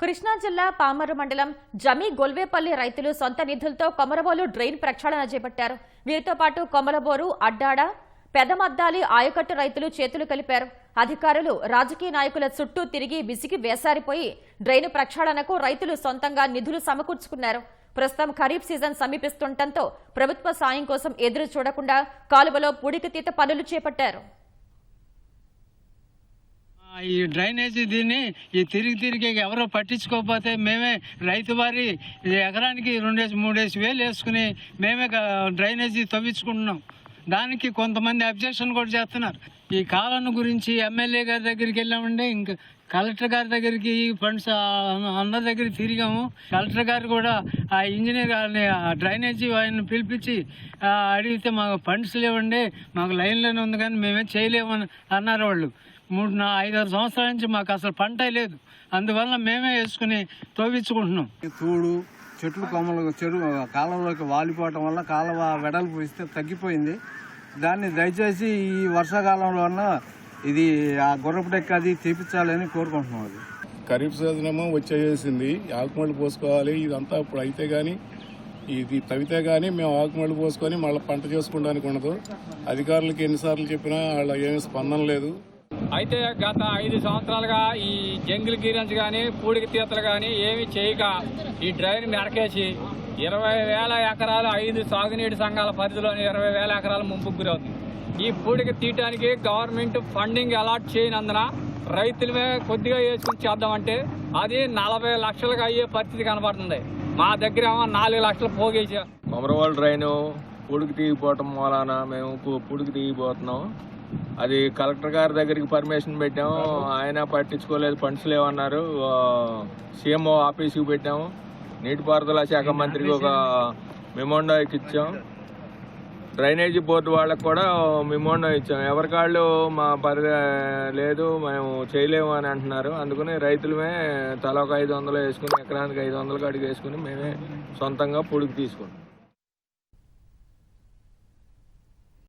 కృష్ణా జిల్లా పామరు మండలం జమి గొల్వేపల్లి రైతులు సొంత నిధులతో కొమరబోలు డ్రైన్ ప్రక్షాళన చేపట్టారు. వీరితో పాటు కొమరబోరు అడ్డాడ పెదమద్దాలి ఆయకట్టు రైతులు చేతులు కలిపారు. అధికారులు రాజకీయ నాయకుల చుట్టూ తిరిగి విసిగి వేసారిపోయి డ్రైన్ ప్రక్షాళనకు రైతులు సొంతంగా నిధులు సమకూర్చుకున్నారు. ప్రస్తుతం ఖరీఫ్ సీజన్ సమీపిస్తుండటంతో ప్రభుత్వ సాయం కోసం ఎదురు చూడకుండా కాలువలో పూడికతీత పనులు చేపట్టారు. ఈ డ్రైనేజీ దీన్ని ఈ తిరిగి తిరిగి ఎవరో పట్టించుకోకపోతే మేమే రైతు వారి ఎకరానికి రెండేసి మూడేసి వేలు వేసుకుని మేమే డ్రైనేజీ తవ్వించుకుంటున్నాం. దానికి కొంతమంది అబ్జెక్షన్ కూడా చేస్తున్నారు. ఈ కాలను గురించి ఎమ్మెల్యే గారి దగ్గరికి వెళ్ళామండి. ఇంకా కలెక్టర్ గారి దగ్గరికి ఫండ్స్ అందరి దగ్గర తిరిగాము. కలెక్టర్ గారు కూడా ఆ ఇంజనీర్ గారిని ఆ డ్రైనేజీ ఆయన పిలిపించి అడిగితే మాకు ఫండ్స్ లేవండి మాకు లైన్లోనే ఉంది కానీ మేమేం చేయలేమని అన్నారు వాళ్ళు. మూడు నా ఐదారు సంవత్సరాల నుంచి మాకు అసలు పంట లేదు. అందువల్ల మేమే వేసుకుని తోవించుకుంటున్నాం తూడు చెట్లు కొమ్మలు చెడు కాలంలోకి వాలిపోవటం వల్ల కాలువ వెడల్పు ఇస్తే తగ్గిపోయింది. దాన్ని దయచేసి ఈ వర్షాకాలంలో అన్న ఇది ఆ గుర్రపు డెక్క అది తీపించాలని కోరుకుంటున్నాం అది. ఖరీఫ్ సీజన్ ఏమో వచ్చేసింది. ఆకుమళ్ళు పోసుకోవాలి. ఇదంతా ఇప్పుడు అయితే కానీ ఇది తవ్వితే కానీ మేము ఆకుమళ్ళు పోసుకొని మళ్ళీ పంట చేసుకోవడానికి ఉండదు. అధికారులకి ఎన్నిసార్లు చెప్పినా వాళ్ళ ఏమీ స్పందన లేదు. అయితే గత ఐదు సంవత్సరాలుగా ఈ జంగిల్ క్లియరెన్స్ కానీ పూడికి తీతలు కానీ ఏమి చేయక ఈ డ్రైన్ మెరకేసి ఇరవై వేల ఎకరాలు ఐదు సాగునీటి సంఘాల పరిధిలోని ఇరవై వేల ఎకరాలు ముంపుకు గురవుతుంది. ఈ పూడికి తీయటానికి గవర్నమెంట్ ఫండింగ్ అలాట్ చేయనందున రైతులమే కొద్దిగా వేసుకుని చేద్దామంటే అది నలభై లక్షలకు అయ్యే పరిస్థితి కనబడుతుంది. మా దగ్గర ఏమో నాలుగు లక్షలు పోగేసాం కొమరవాళ్ళ డ్రైను పుడికి తీగిపోవటం మూలాన మేము పూడికి పుడికి తీగిపోతున్నాం అది కలెక్టర్ గారి దగ్గరికి పర్మిషన్ పెట్టాము. ఆయన పట్టించుకోలేదు ఫండ్స్ లేవన్నారు. సీఎంఓ ఆఫీస్కి పెట్టాము. నీటిపారుదల శాఖ మంత్రికి ఒక మెమోండా ఇచ్చాం. డ్రైనేజీ బోర్డు వాళ్ళకి కూడా మెమోండా ఇచ్చాం. ఎవరికాళ్ళు మా పరి లేదు మేము చేయలేము అని అంటున్నారు. అందుకని రైతులమే తల ఒక ఐదు వందలు వేసుకుని ఎకరానికి ఐదు వందలు కాడికి వేసుకుని మేమే సొంతంగా పుడికి తీసుకుంటాం